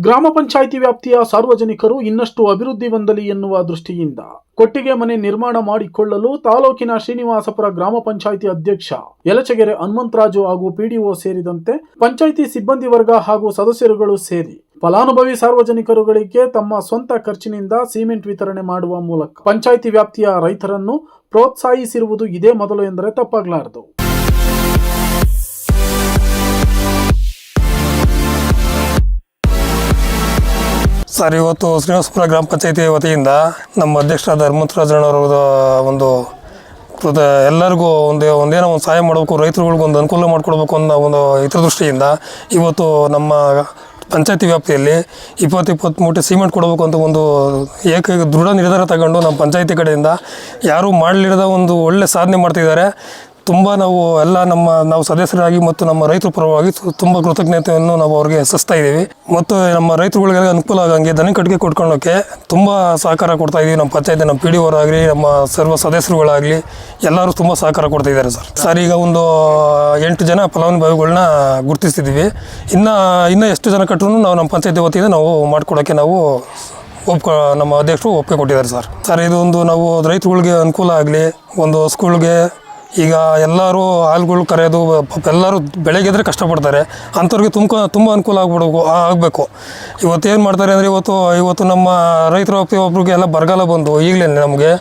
ಗ್ರಾಮ ಪಂಚಾಯಿತಿ ವ್ಯಾಪ್ತಿಯ ಸಾರ್ವಜನಿಕರು ಇನ್ನಷ್ಟು ಅಭಿವೃದ್ಧಿ ಹೊಂದಲಿ ಎನ್ನುವ ದೃಷ್ಟಿಯಿಂದ ಕೊಟ್ಟಿಗೆ ಮನೆ ನಿರ್ಮಾಣ ಮಾಡಿಕೊಳ್ಳಲು ತಾಲೂಕಿನ ಶ್ರೀನಿವಾಸಪುರ ಗ್ರಾಮ ಪಂಚಾಯಿತಿ ಅಧ್ಯಕ್ಷ ಯಲಚಗೆರೆ ಹನುಮಂತರಾಜು ಹಾಗೂ ಪಿಡಿಒ ಸೇರಿದಂತೆ ಪಂಚಾಯಿತಿ ಸಿಬ್ಬಂದಿ ವರ್ಗ ಹಾಗೂ ಸದಸ್ಯರುಗಳು ಸೇರಿ ಫಲಾನುಭವಿ ಸಾರ್ವಜನಿಕರುಗಳಿಗೆ ತಮ್ಮ ಸ್ವಂತ ಖರ್ಚಿನಿಂದ ಸಿಮೆಂಟ್ ವಿತರಣೆ ಮಾಡುವ ಮೂಲಕ ಪಂಚಾಯಿತಿ ವ್ಯಾಪ್ತಿಯ ರೈತರನ್ನು ಪ್ರೋತ್ಸಾಹಿಸಿರುವುದು ಇದೇ ಮೊದಲು ಎಂದರೆ ತಪ್ಪಾಗಲಾರದು. ಸರ್, ಇವತ್ತು ಶ್ರೀನಿವಾಸಪುರ ಗ್ರಾಮ ಪಂಚಾಯತಿ ವತಿಯಿಂದ ನಮ್ಮ ಅಧ್ಯಕ್ಷರಾದ ಹನುಮಂತರಾಜಣ್ಣವರ ಒಂದು ಕೃತ ಎಲ್ಲರಿಗೂ ಒಂದು ಒಂದೇನೋ ಒಂದು ಸಹಾಯ ಮಾಡಬೇಕು, ರೈತರುಗಳಿಗೆ ಒಂದು ಅನುಕೂಲ ಮಾಡಿಕೊಡ್ಬೇಕು ಅನ್ನೋ ಒಂದು ಹಿತದೃಷ್ಟಿಯಿಂದ ಇವತ್ತು ನಮ್ಮ ಪಂಚಾಯತಿ ವ್ಯಾಪ್ತಿಯಲ್ಲಿ ಇಪ್ಪತ್ತು ಇಪ್ಪತ್ತು ಮೂಟೆ ಸಿಮೆಂಟ್ ಕೊಡಬೇಕು ಅಂತ ಒಂದು ಏಕ ದೃಢ ನಿರ್ಧಾರ ತಗೊಂಡು ನಮ್ಮ ಪಂಚಾಯತಿ ಕಡೆಯಿಂದ ಯಾರೂ ಮಾಡಲಿರದ ಒಂದು ಒಳ್ಳೆ ಸಾಧನೆ ಮಾಡ್ತಿದ್ದಾರೆ. ತುಂಬ ನಾವು ಎಲ್ಲ ನಮ್ಮ ನಾವು ಸದಸ್ಯರಾಗಿ ಮತ್ತು ನಮ್ಮ ರೈತರ ಪರವಾಗಿ ತುಂಬ ಕೃತಜ್ಞತೆಯನ್ನು ನಾವು ಅವ್ರಿಗೆ ಹೆಸರಿಸ್ತಾ ಇದ್ದೀವಿ. ಮತ್ತು ನಮ್ಮ ರೈತರುಗಳಿಗೆ ಅನುಕೂಲ ಆಗಂಗೆ ದನ ಕಟ್ಟಿಗೆ ಕೊಟ್ಕೊಳ್ಳೋಕ್ಕೆ ತುಂಬ ಸಹಕಾರ ಕೊಡ್ತಾ ಇದ್ದೀವಿ. ನಮ್ಮ ಪಂಚಾಯತಿ, ನಮ್ಮ ಪಿ ಡಿ ಅವರಾಗಲಿ, ನಮ್ಮ ಸರ್ವ ಸದಸ್ಯರುಗಳಾಗಲಿ ಎಲ್ಲರೂ ತುಂಬ ಸಹಕಾರ ಕೊಡ್ತಾ ಇದ್ದಾರೆ ಸರ್. ಸರ್, ಈಗ ಒಂದು ಎಂಟು ಜನ ಫಲಾನುಭವಿಗಳನ್ನ ಗುರುತಿಸ್ತಿದ್ದೀವಿ. ಇನ್ನು, ಇನ್ನೂ ಎಷ್ಟು ಜನ ಕಟ್ಟರು ನಾವು ನಮ್ಮ ಪಂಚಾಯತಿ ವತಿಯಿಂದ ನಾವು ಮಾಡಿಕೊಡೋಕ್ಕೆ ನಾವು ಒಪ್ಕೊ, ನಮ್ಮ ಅಧ್ಯಕ್ಷರು ಒಪ್ಪಿಗೆ ಕೊಟ್ಟಿದ್ದಾರೆ ಸರ್. ಸರ್ ಒಂದು ನಾವು ರೈತರುಗಳಿಗೆ ಅನುಕೂಲ ಆಗಲಿ, ಒಂದು ಸ್ಕೂಲ್ಗೆ ಈಗ ಎಲ್ಲರೂ ಹಾಲ್ಗಳು ಕರೆಯೋದು, ಎಲ್ಲರೂ ಬೆಳಗ್ಗೆದ್ರೆ ಕಷ್ಟಪಡ್ತಾರೆ. ಅಂಥವ್ರಿಗೆ ತುಂಬ ತುಂಬ ಅನುಕೂಲ ಆಗ್ಬಿಡ್ಬೇಕು ಆಗಬೇಕು. ಇವತ್ತು ಏನು ಮಾಡ್ತಾರೆ ಅಂದರೆ ಇವತ್ತು ಇವತ್ತು ನಮ್ಮ ರೈತರ ಒಬ್ಬರಿಗೆ ಎಲ್ಲ ಬರಗಾಲ ಬಂದು ಈಗಲೇ ನಮಗೆ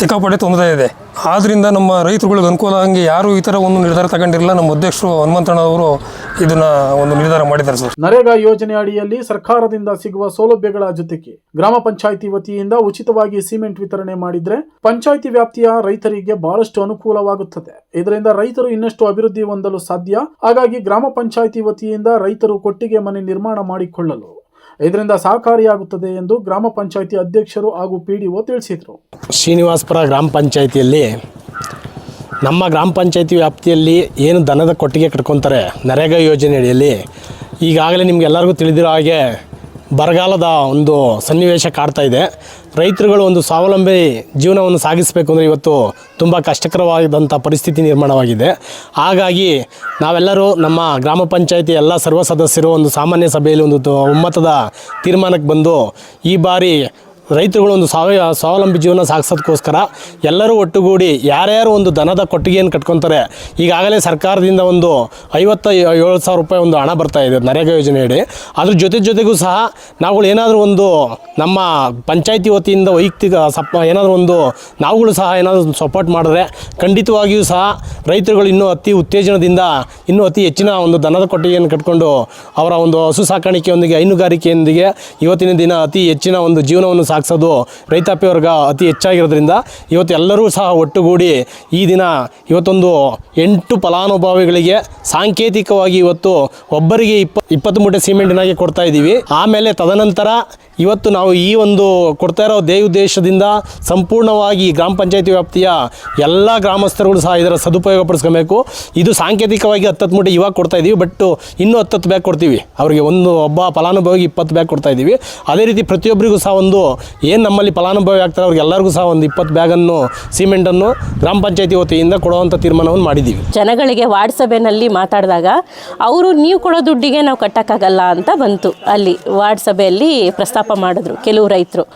ಸಿಕ್ಕಾಪಟ್ಟೆ ತೊಂದರೆ ಇದೆ. ಆದ್ದರಿಂದ ನಮ್ಮ ರೈತರುಗಳಿಗೆ ಅನುಕೂಲ ಹಂಗೆ ಯಾರೂ ಈ ಥರ ಒಂದು ನಿರ್ಧಾರ ತಗೊಂಡಿರಲಿಲ್ಲ ನಮ್ಮ ಅಧ್ಯಕ್ಷರು ಹನುಮಂತಣ್ಣವರು ಇದನ್ನ ಒಂದು ನಿರ್ಧಾರ ಮಾಡಿದ್ದಾರೆ ಸರ್. ನರೇಗಾ ಯೋಜನೆ ಅಡಿಯಲ್ಲಿ ಸರ್ಕಾರದಿಂದ ಸಿಗುವ ಸೌಲಭ್ಯಗಳ ಜೊತೆಗೆ ಗ್ರಾಮ ಪಂಚಾಯಿತಿ ವತಿಯಿಂದ ಉಚಿತವಾಗಿ ಸಿಮೆಂಟ್ ವಿತರಣೆ ಮಾಡಿದ್ರೆ ಪಂಚಾಯಿತಿ ವ್ಯಾಪ್ತಿಯ ರೈತರಿಗೆ ಬಹಳಷ್ಟು ಅನುಕೂಲವಾಗುತ್ತದೆ. ಇದರಿಂದ ರೈತರು ಇನ್ನಷ್ಟು ಅಭಿವೃದ್ಧಿ ಹೊಂದಲು ಸಾಧ್ಯ. ಹಾಗಾಗಿ ಗ್ರಾಮ ಪಂಚಾಯಿತಿ ವತಿಯಿಂದ ರೈತರು ಕೊಟ್ಟಿಗೆ ಮನೆ ನಿರ್ಮಾಣ ಮಾಡಿಕೊಳ್ಳಲು ಇದರಿಂದ ಸಹಕಾರಿಯಾಗುತ್ತದೆ ಎಂದು ಗ್ರಾಮ ಪಂಚಾಯಿತಿ ಅಧ್ಯಕ್ಷರು ಹಾಗೂ ಪಿ ಡಿ ಒ ತಿಳಿಸಿದರು. ಶ್ರೀನಿವಾಸಪುರ ಗ್ರಾಮ ಪಂಚಾಯಿತಿಯಲ್ಲಿ ನಮ್ಮ ಗ್ರಾಮ ಪಂಚಾಯಿತಿ ವ್ಯಾಪ್ತಿಯಲ್ಲಿ ಏನು ದನದ ಕೊಟ್ಟಿಗೆ ಕಟ್ಕೊತಾರೆ ನರೇಗಾ ಯೋಜನೆ ಅಡಿಯಲ್ಲಿ ಈಗಾಗಲೇ ನಿಮಗೆಲ್ಲರಿಗೂ ತಿಳಿದಿರೋ ಹಾಗೆ ಬರಗಾಲದ ಒಂದು ಸನ್ನಿವೇಶ ಕಾಡ್ತಾ ಇದೆ. ರೈತರುಗಳು ಒಂದು ಸ್ವಾವಲಂಬಿ ಜೀವನವನ್ನು ಸಾಗಿಸಬೇಕು ಅಂದರೆ ಇವತ್ತು ತುಂಬ ಕಷ್ಟಕರವಾದಂಥ ಪರಿಸ್ಥಿತಿ ನಿರ್ಮಾಣವಾಗಿದೆ. ಹಾಗಾಗಿ ನಾವೆಲ್ಲರೂ ನಮ್ಮ ಗ್ರಾಮ ಪಂಚಾಯತಿ ಎಲ್ಲ ಸರ್ವ ಸದಸ್ಯರು ಒಂದು ಸಾಮಾನ್ಯ ಸಭೆಯಲ್ಲಿ ಒಂದು ಒಮ್ಮತದ ತೀರ್ಮಾನಕ್ಕೆ ಬಂದು ಈ ಬಾರಿ ರೈತರುಗಳು ಒಂದು ಸಾವಯ ಸ್ವಾವಲಂಬಿ ಜೀವನ ಸಾಗಿಸೋದಕ್ಕೋಸ್ಕರ ಎಲ್ಲರೂ ಒಟ್ಟುಗೂಡಿ ಯಾರ್ಯಾರು ಒಂದು ದನದ ಕೊಟ್ಟಿಗೆಯನ್ನು ಕಟ್ಕೊತಾರೆ, ಈಗಾಗಲೇ ಸರ್ಕಾರದಿಂದ ಒಂದು ಐವತ್ತ ಏಳು ಸಾವಿರ ರೂಪಾಯಿ ಒಂದು ಹಣ ಬರ್ತಾ ಇದೆ ನರೇಗಾ ಯೋಜನೆಯಡಿ ಅದ್ರ ಜೊತೆ ಜೊತೆಗೂ ಸಹ ನಾವುಗಳು ಏನಾದರೂ ಒಂದು ನಮ್ಮ ಪಂಚಾಯಿತಿ ವತಿಯಿಂದ ವೈಯಕ್ತಿಕ ಸಪ್ ಏನಾದರೂ ಒಂದು ನಾವುಗಳು ಸಹ ಏನಾದರೂ ಸಪೋರ್ಟ್ ಮಾಡಿದ್ರೆ ಖಂಡಿತವಾಗಿಯೂ ಸಹ ರೈತರುಗಳು ಇನ್ನೂ ಅತಿ ಉತ್ತೇಜನದಿಂದ ಇನ್ನೂ ಅತಿ ಹೆಚ್ಚಿನ ಒಂದು ದನದ ಕೊಟ್ಟಿಗೆಯನ್ನು ಕಟ್ಕೊಂಡು ಅವರ ಒಂದು ಹಸು ಸಾಕಾಣಿಕೆಯೊಂದಿಗೆ ಹೈನುಗಾರಿಕೆಯೊಂದಿಗೆ ಇವತ್ತಿನ ದಿನ ಅತಿ ಹೆಚ್ಚಿನ ಒಂದು ಜೀವನವನ್ನು ಸಾಗಿಸೋದು. ರೈತಾಪಿ ವರ್ಗ ಅತಿ ಹೆಚ್ಚಾಗಿರೋದ್ರಿಂದ ಇವತ್ತು ಎಲ್ಲರೂ ಸಹ ಒಟ್ಟುಗೂಡಿ ಈ ದಿನ ಇವತ್ತೊಂದು ಎಂಟು ಫಲಾನುಭವಿಗಳಿಗೆ ಸಾಂಕೇತಿಕವಾಗಿ ಇವತ್ತು ಒಬ್ಬರಿಗೆ ಇಪ್ಪ, ಇಪ್ಪತ್ತು ಮೂಟೆ ಸಿಮೆಂಟಿನಾಗೆ ಕೊಡ್ತಾ ಇದ್ದೀವಿ. ಆಮೇಲೆ ತದನಂತರ ಇವತ್ತು ನಾವು ಈ ಒಂದು ಕೊಡ್ತಾ ಇರೋ ದೇವುದ್ದೇಶದಿಂದ ಸಂಪೂರ್ಣವಾಗಿ ಗ್ರಾಮ ಪಂಚಾಯತಿ ವ್ಯಾಪ್ತಿಯ ಎಲ್ಲ ಗ್ರಾಮಸ್ಥರುಗಳು ಸಹ ಇದರ ಸದುಪಯೋಗ ಪಡಿಸ್ಕೊಬೇಕು. ಇದು ಸಾಂಕೇತಿಕವಾಗಿ ಹತ್ತತ್ತು ಮೂಟೆ ಇವಾಗ ಕೊಡ್ತಾ ಇದ್ದೀವಿ. ಬಟ್ ಇನ್ನೂ ಹತ್ತತ್ತು ಬ್ಯಾಗ್ ಕೊಡ್ತೀವಿ. ಅವರಿಗೆ ಒಂದು ಒಬ್ಬ ಫಲಾನುಭವಿಗೆ ಇಪ್ಪತ್ತು ಬ್ಯಾಗ್ ಕೊಡ್ತಾ ಇದ್ದೀವಿ. ಅದೇ ರೀತಿ ಪ್ರತಿಯೊಬ್ಬರಿಗೂ ಸಹ ಒಂದು ಏನು ನಮ್ಮಲ್ಲಿ ಫಲಾನುಭವಿ ಆಗ್ತಾರೆ ಅವ್ರಿಗೆಲ್ಲರಿಗೂ ಸಹ ಒಂದು ಇಪ್ಪತ್ತು ಬ್ಯಾಗನ್ನು, ಸಿಮೆಂಟನ್ನು ಗ್ರಾಮ ಪಂಚಾಯತಿ ವತಿಯಿಂದ ಕೊಡುವಂಥ ತೀರ್ಮಾನವನ್ನು ಮಾಡಿದ್ದೀವಿ ಜನಗಳಿಗೆ ವಾರ್ಡ್ ಸಭೆಯಲ್ಲಿ ಮಾತಾಡಿದಾಗ, ಅವರು ನೀವು ಕೊಡೋ ದುಡ್ಡಿಗೆ ನಾವು ಕಟ್ಟೋಕ್ಕಾಗಲ್ಲ ಅಂತ ಬಂತು. ಅಲ್ಲಿ ವಾರ್ಡ್ ಸಭೆಯಲ್ಲಿ ಪ್ರಸ್ತಾಪ ಮಾಡಿದ್ರು ಕೆಲವು ರೈತರು.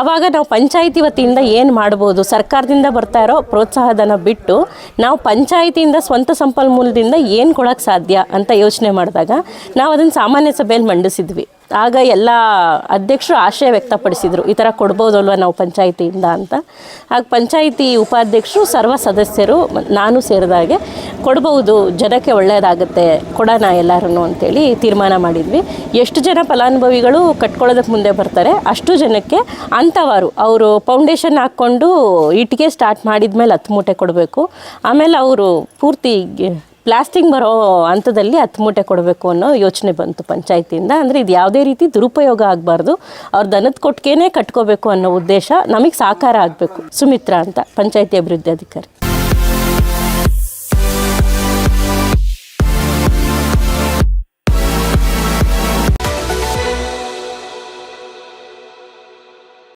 ಆವಾಗ ನಾವು ಪಂಚಾಯಿತಿ ವತಿಯಿಂದ ಏನು ಮಾಡ್ಬೋದು, ಸರ್ಕಾರದಿಂದ ಬರ್ತಾ ಇರೋ ಪ್ರೋತ್ಸಾಹಧನ ಬಿಟ್ಟು, ನಾವು ಪಂಚಾಯಿತಿಯಿಂದ ಸ್ವಂತ ಸಂಪನ್ಮೂಲದಿಂದ ಏನು ಕೊಡೋಕ್ಕೆ ಸಾಧ್ಯ? ಅಂತ ಯೋಚನೆ ಮಾಡಿದಾಗ, ನಾವು ಅದನ್ನು ಸಾಮಾನ್ಯ ಸಭೆಯಲ್ಲಿ ಮಂಡಿಸಿದ್ವಿ. ಆಗ ಎಲ್ಲ ಅಧ್ಯಕ್ಷರು ಆಶಯ ವ್ಯಕ್ತಪಡಿಸಿದರು, ಈ ಥರ ಕೊಡ್ಬೋದಲ್ವ ನಾವು ಪಂಚಾಯಿತಿಯಿಂದ ಅಂತ. ಆಗ ಪಂಚಾಯಿತಿ ಉಪಾಧ್ಯಕ್ಷರು, ಸರ್ವ ಸದಸ್ಯರು, ನಾನು ಸೇರಿದಾಗೆ ಕೊಡ್ಬೋದು, ಜನಕ್ಕೆ ಒಳ್ಳೆಯದಾಗುತ್ತೆ ಕೊಡೋಣ ಎಲ್ಲರೂ ಅಂತೇಳಿ ತೀರ್ಮಾನ ಮಾಡಿದ್ವಿ. ಎಷ್ಟು ಜನ ಫಲಾನುಭವಿಗಳು ಕಟ್ಕೊಳ್ಳೋದಕ್ಕೆ ಮುಂದೆ ಬರ್ತಾರೆ, ಅಷ್ಟು ಜನಕ್ಕೆ ಅಂಥವರು ಅವರು ಫೌಂಡೇಶನ್ ಹಾಕ್ಕೊಂಡು ಇಟ್ಟಿಗೆ ಸ್ಟಾರ್ಟ್ ಮಾಡಿದ್ಮೇಲೆ ಹತ್ತು ಮೂಟೆ ಕೊಡಬೇಕು. ಆಮೇಲೆ ಅವರು ಪೂರ್ತಿ ಪ್ಲಾಸ್ಟಿಂಗ್ ಬರೋ ಹಂತದಲ್ಲಿ ಹತ್ತು ಮೂಟೆ ಕೊಡಬೇಕು ಅನ್ನೋ ಯೋಚನೆ ಬಂತು ಪಂಚಾಯತಿಯಿಂದ. ಅಂದರೆ ಇದು ಯಾವುದೇ ರೀತಿ ದುರುಪಯೋಗ ಆಗಬಾರ್ದು. ಅವ್ರ ದನದ ಕೊಟ್ಟಿಗೆನೇ ಕಟ್ಕೋಬೇಕು ಅನ್ನೋ ಉದ್ದೇಶ ನಮಗೆ ಸಾಕಾರ ಆಗಬೇಕು. ಸುಮಿತ್ರಾ ಅಂತ ಪಂಚಾಯತಿ ಅಭಿವೃದ್ಧಿ ಅಧಿಕಾರಿ.